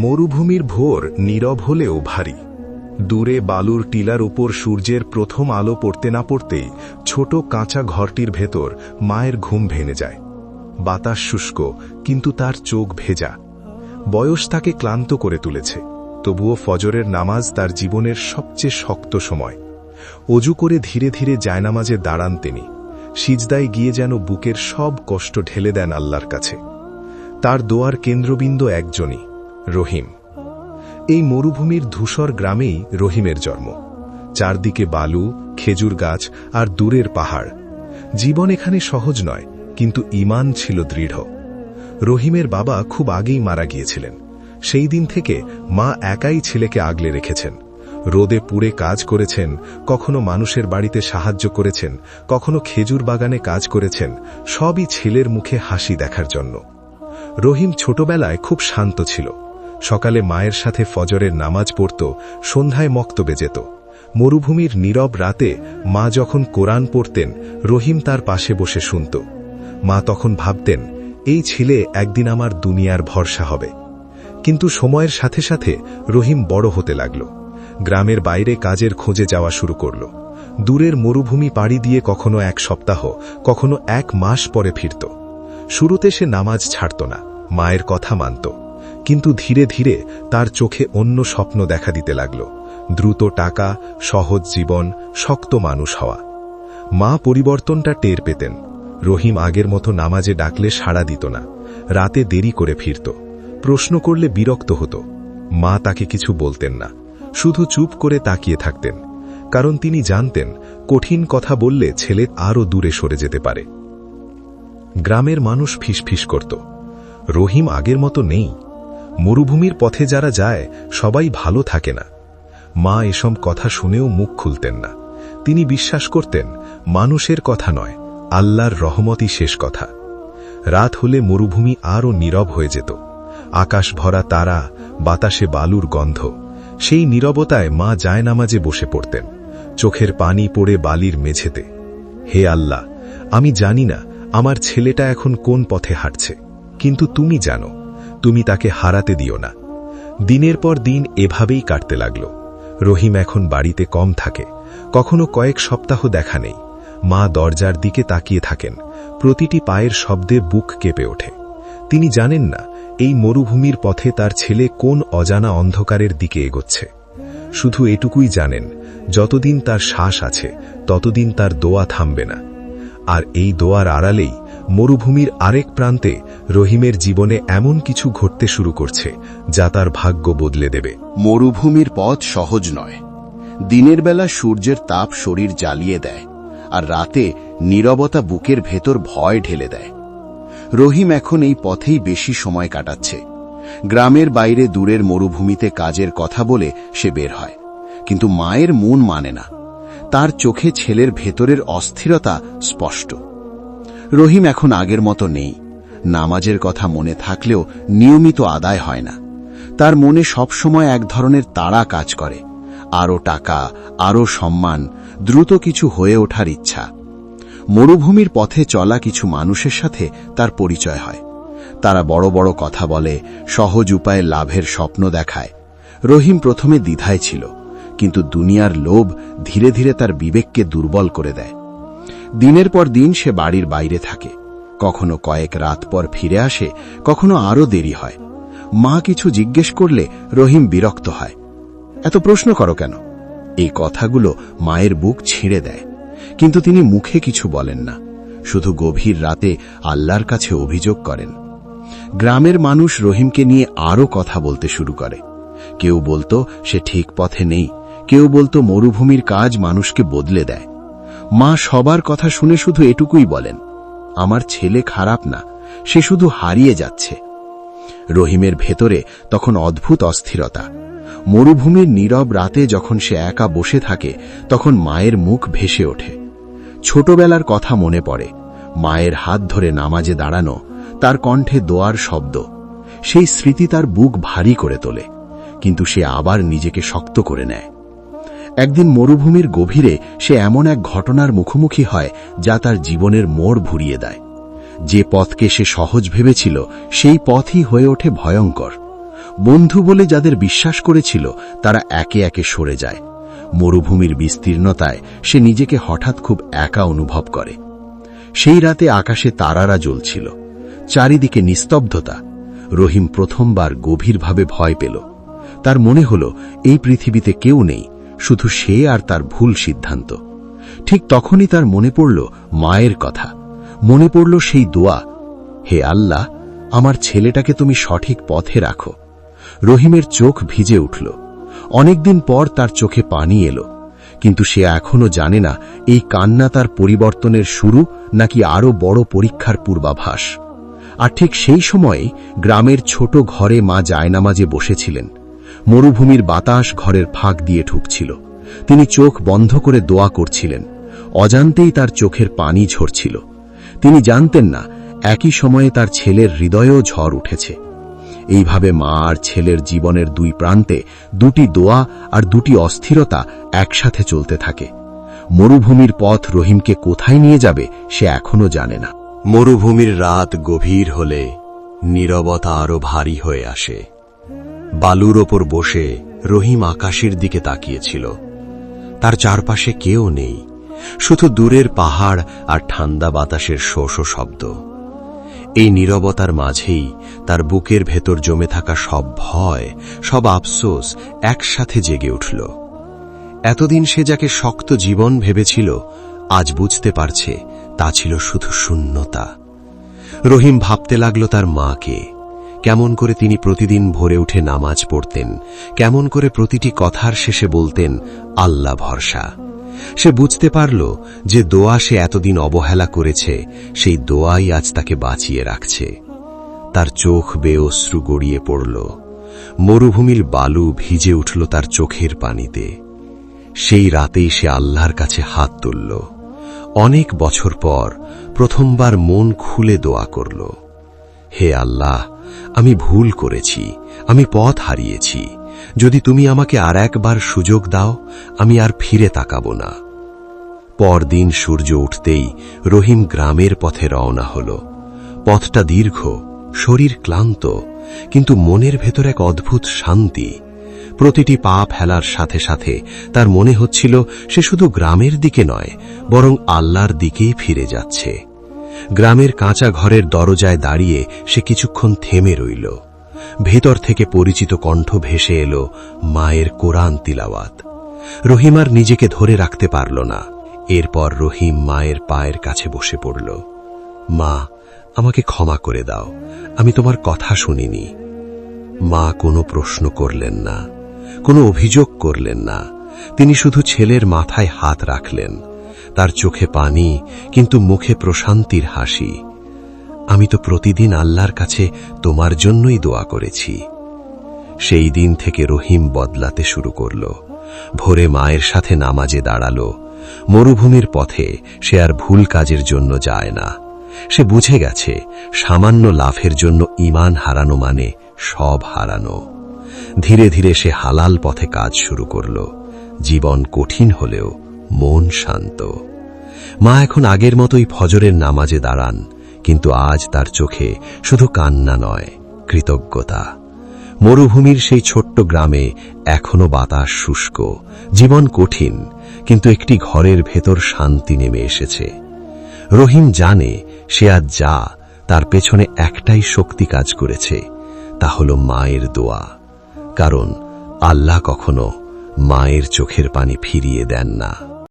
মরুভূমির ভোর নীরব হলেও ভারী। দূরে বালুর টিলার উপর সূর্যের প্রথম আলো পড়তে না পড়তেই ছোট কাঁচা ঘরটির ভেতর মায়ের ঘুম ভেঙে যায়। বাতাস শুষ্ক, কিন্তু তার চোখ ভেজা। বয়স তাকে ক্লান্ত করে তুলেছে, তবুও ফজরের নামাজ তার জীবনের সবচেয়ে শক্ত সময়। অজু করে ধীরে ধীরে জায়নামাজে দাঁড়ান তিনি, সিজদায় গিয়ে যেন বুকের সব কষ্ট ঢেলে দেন আল্লাহর কাছে। তার দোয়ার কেন্দ্রবিন্দু একজনই রহিম। এই মরুভূমির ধূসর গ্রামেই রহিমের জন্ম। চারদিকে বালু, খেজুর গাছ আর দূরের পাহাড়। জীবন এখানে সহজ নয়, কিন্তু ইমান ছিল দৃঢ়। রহিমের বাবা খুব আগেই মারা গিয়েছিলেন। সেই দিন থেকে মা একাই ছেলেকে আগলে রেখেছেন। রোদে পুড়ে কাজ করেছেন, কখনো মানুষের বাড়িতে সাহায্য করেছেন, কখনো খেজুর বাগানে কাজ করেছেন, সবই ছেলের মুখে হাসি দেখার জন্য। রহিম ছোটবেলায় খুব শান্ত ছিল। সকালে মায়ের সাথে ফজরের নামাজ পড়ত, সন্ধ্যায় মক্তবে যেত। মরুভূমির নীরব রাতে মা যখন কোরআন পড়তেন, রহিম তার পাশে বসে শুনত। মা তখন ভাবতেন, এই ছেলে একদিন আমার দুনিয়ার ভরসা হবে। কিন্তু সময়ের সাথে সাথে রহিম বড় হতে লাগল। গ্রামের বাইরে কাজের খোঁজে যাওয়া শুরু করল। দূরের মরুভূমি পাড়ি দিয়ে কখনো এক সপ্তাহ, কখনো এক মাস পরে ফিরত। শুরুতে সে নামাজ ছাড়ত না, মায়ের কথা মানত। কিন্তু ধীরে ধীরে তার চোখে অন্য স্বপ্ন দেখা দিতে লাগল। দ্রুত টাকা, সহজ জীবন, শক্ত মানুষ হওয়া। মা পরিবর্তনটা টের পেতেন। রহিম আগের মতো নামাজে ডাকলে সাড়া দিত না। রাতে দেরি করে ফিরত। প্রশ্ন করলে বিরক্ত হতো। মা তাকে কিছু বলতেন না। শুধু চুপ করে তাকিয়ে থাকতেন। কারণ তিনি জানতেন, কঠিন কথা বললে ছেলে আরও দূরে সরে যেতে পারে। গ্রামের মানুষ ফিসফিস করত। রহিম আগের মতো নেই। মরুভূমির পথে যারা যায়, সবাই ভালো থাকে না। মা এসব কথা শুনেও মুখ খুলতেন না। তিনি বিশ্বাস করতেন, মানুষের কথা নয়, আল্লাহর রহমতই শেষ কথা। রাত হলে মরুভূমি আরও নীরব হয়ে যেত। আকাশ ভরা তারা, বাতাসে বালুর গন্ধ। সেই নীরবতায় মা জায়নামাজে বসে পড়তেন, চোখের পানি পড়ে বালির মেঝেতে। হে আল্লাহ, আমি জানি না আমার ছেলেটা এখন কোন পথে হাঁটছে, কিন্তু তুমি জানো। তুমি তাকে হারাতে দিও না। দিনের পর দিন এভাবেই কাটতে লাগল। রহিম এখন বাড়িতে কম থাকে। কখনো কয়েক সপ্তাহ দেখা নেই। মা দরজার দিকে তাকিয়ে থাকেন। প্রতিটি পায়ের শব্দে বুক কেঁপে ওঠে। তিনি জানেন না, এই মরুভূমির পথে তার ছেলে কোন অজানা অন্ধকারের দিকে এগোচ্ছে। শুধু এটুকুই জানেন, যতদিন তার শ্বাস আছে, ততদিন তার দোয়া থামবে না। আর এই দোয়ার আড়ালেই মরুভূমির আরেক প্রান্তে রহিমের জীবনে এমন কিছু ঘটতে শুরু করছে, যা তার ভাগ্য বদলে দেবে। মরুভূমির পথ সহজ নয়। দিনের বেলা সূর্যের তাপ শরীর জ্বালিয়ে দেয়, আর রাতে নীরবতা বুকের ভেতর ভয় ঢেলে দেয়। রহিম এখন এই পথেই বেশি সময় কাটাচ্ছে। গ্রামের বাইরে দূরের মরুভূমিতে কাজের কথা বলে সে বের হয়, কিন্তু মায়ের মন মানে না। তার চোখে ছেলের ভেতরের অস্থিরতা স্পষ্ট। রহিম এখন আগের মতো নেই। নামাজের কথা মনে থাকলেও নিয়মিত আদায় হয় না। তার মনে সবসময় এক ধরনের তাড়া কাজ করে। আরও টাকা, আরও সম্মান, দ্রুত কিছু হয়ে ওঠার ইচ্ছা। মরুভূমির পথে চলা কিছু মানুষের সাথে তার পরিচয় হয়। তারা বড় বড় কথা বলে, সহজ উপায়ে লাভের স্বপ্ন দেখায়। রহিম প্রথমে দ্বিধায় ছিল। কিন্তু দুনিয়ার লোভ ধীরে ধীরে তার বিবেককে দুর্বল করে দেয়। দিনের পর দিন সে বাড়ির বাইরে থাকে। কখনো কয়েক রাত পর ফিরে আসে, কখনো আরও দেরি হয়। মা কিছু জিজ্ঞেস করলে রহিম বিরক্ত হয়। এত প্রশ্ন করো কেন? এই কথাগুলো মায়ের বুক ছিঁড়ে দেয়। কিন্তু তিনি মুখে কিছু বলেন না। শুধু গভীর রাতে আল্লাহর কাছে অভিযোগ করেন। গ্রামের মানুষ রহিমকে নিয়ে আরও কথা বলতে শুরু করে। কেউ বলতো, সে ঠিক পথে নেই কেউ বলতো মরুভূমির কাজ মানুষকে বদলে দেয়। মা সবার কথা শুনে শুধু এটুকুই বলেন, আমার ছেলে খারাপ না, সে শুধু হারিয়ে যাচ্ছে। রহিমের ভেতরে তখন অদ্ভুত অস্থিরতা। মরুভূমির নীরব রাতে যখন সে একা বসে থাকে, তখন মায়ের মুখ ভেসে ওঠে। ছোটবেলার কথা মনে পড়ে, মায়ের হাত ধরে নামাজে দাঁড়ানো, তার কণ্ঠে দোয়ার শব্দ। সেই স্মৃতি তার বুক ভারী করে তোলে, কিন্তু সে আবার নিজেকে শক্ত করে নেয়। একদিন মরুভূমির গভীরে সে এমন এক ঘটনার মুখোমুখি হয় যা তার জীবনের মোড় ভুরিয়ে দেয়। যে পথকে সে সহজ ভেবেছিল, সেই পথই হয়ে ওঠে ভয়ঙ্কর। বন্ধু বলে যাদের বিশ্বাস করেছিল, তারা একে একে সরে যায়। মরুভূমির বিস্তীর্ণতায় সে নিজেকে হঠাৎ খুব একা অনুভব করে। সেই রাতে আকাশে তারারা জ্বলছিল। চারিদিকে নিস্তব্ধতা। রহিম প্রথমবার গভীরভাবে ভয় পেল। তার মনে হল, এই পৃথিবীতে কেউ নেই। শুধু সে আর তার ভুল সিদ্ধান্ত। ঠিক তখনই তার মনে পড়ল মায়ের কথা। মনে পড়ল সেই দোয়া, হে আল্লাহ, আমার ছেলেটাকে তুমি সঠিক পথে রাখো। রহিমের চোখ ভিজে উঠল। অনেকদিন পর তার চোখে পানি এলো, কিন্তু সে এখনও জানে না এই কান্না তার পরিবর্তনের শুরু নাকি আরও বড় পরীক্ষার পূর্বাভাস। আর ঠিক সেই সময়ে গ্রামের ছোট ঘরে মা জায়নামাজে বসেছিলেন। মরুভূমির বাতাস ঘরের ফাঁক দিয়ে ঢুকছিল। তিনি চোখ বন্ধ করে দোয়া করছিলেন। অজান্তেই তার চোখের পানি ঝরছিল। তিনি জানতেন না, একই সময়ে তার ছেলের হৃদয়েও ঝড় উঠেছে। এইভাবে মা আর ছেলের জীবনের দুই প্রান্তে দুটি দোয়া আর দুটি অস্থিরতা একসাথে চলতে থাকে। মরুভূমির পথ রহিমকে কোথায় নিয়ে যাবে সে এখনও জানে না। মরুভূমির রাত গভীর হলে নীরবতা আরও ভারী হয়ে আসে। বালুর ওপর বসে রহিম আকাশের দিকে তাকিয়েছিল। তার চারপাশে কেউ নেই, শুধু দূরের পাহাড় আর ঠান্ডা বাতাসের শো শো শব্দ। এই নীরবতার মাঝেই তার বুকের ভেতর জমে থাকা সব ভয়, সব আফসোস একসাথে জেগে উঠল। এতদিন সে যাকে শক্ত জীবন ভেবেছিল, আজ বুঝতে পারছে তা ছিল শুধু শূন্যতা। রহিম ভাবতে লাগল তার মাকে। কেমন করে তিনি প্রতিদিন ভোরে উঠে নামাজ পড়তেন, কেমন করে প্রতিটি কথার শেষে বলতেন, আল্লাহ ভরসা। সে বুঝতে পারল যে দোয়া সে এতদিন অবহেলা করেছে, সেই দোয়াই আজ তাকে বাঁচিয়ে রাখছে। তার চোখ বেয়ে অশ্রু গড়িয়ে পড়ল। মরুভূমির বালু ভিজে উঠল তার চোখের পানিতে। সেই রাতেই সে আল্লাহর কাছে হাত তুলল। অনেক বছর পর প্রথমবার মন খুলে দোয়া করল। হে আল্লাহ আমি ভুল করেছি, আমি পথ হারিয়েছি। যদি তুমি আমাকে আর একবার সুযোগ দাও, আমি আর ফিরে তাকাব না। পরদিন সূর্য উঠতেই রহিম গ্রামের পথে রওনা হল। পথটা দীর্ঘ, শরীর ক্লান্ত, কিন্তু মনের ভেতর এক অদ্ভুত শান্তি। প্রতিটি পা ফেলার সাথে সাথে তার মনে হচ্ছিল সে শুধু গ্রামের দিকে নয়, বরং আল্লাহর দিকেই ফিরে যাচ্ছে। গ্রামের কাঁচা ঘরের দরজায় দাঁড়িয়ে সে কিছুক্ষণ থেমে রইল। ভেতর থেকে পরিচিত কণ্ঠ ভেসে এলো, মায়ের কোরআন তিলাওয়াত। রহিমার নিজেকে ধরে রাখতে পারল না। এরপর রহিম মায়ের পায়ের কাছে বসে পড়ল, মা, আমাকে ক্ষমা করে দাও, আমি তোমার কথা শুনিনি। মা কোনো প্রশ্ন করলেন না, কোনো অভিযোগ করলেন না। তিনি শুধু ছেলের মাথায় হাত রাখলেন। তার চোখে পানি, কিন্তু মুখে প্রশান্তির হাসি। আমি তো প্রতিদিন আল্লাহর কাছে তোমার জন্যই দোয়া করেছি। সেই দিন থেকে রহিম বদলাতে শুরু করল। ভোরে মায়ের সাথে নামাজে দাঁড়াল। মরুভূমির পথে সে আর ভুল কাজের জন্য যায় না। সে বুঝে গেছে, সামান্য লাভের জন্য ইমান হারানো মানে সব হারানো। ধীরে ধীরে সে হালাল পথে কাজ শুরু করল। জীবন কঠিন হলেও মন শান্ত। মা এখন আগের মতোই ফজরের নামাজে দাঁড়ান, কিন্তু আজ তার চোখে শুধু কান্না নয়, কৃতজ্ঞতা। মরুভূমির সেই ছোট্ট গ্রামে এখনও বাতাস শুষ্ক, জীবন কঠিন, কিন্তু একটি ঘরের ভেতর শান্তি নেমে এসেছে। রহিম জানে সে আজ যা, তার পেছনে একটাই শক্তি কাজ করেছে, তা হল মায়ের দোয়া। কারণ আল্লাহ কখনো মায়ের চোখের পানি ফিরিয়ে দেন না।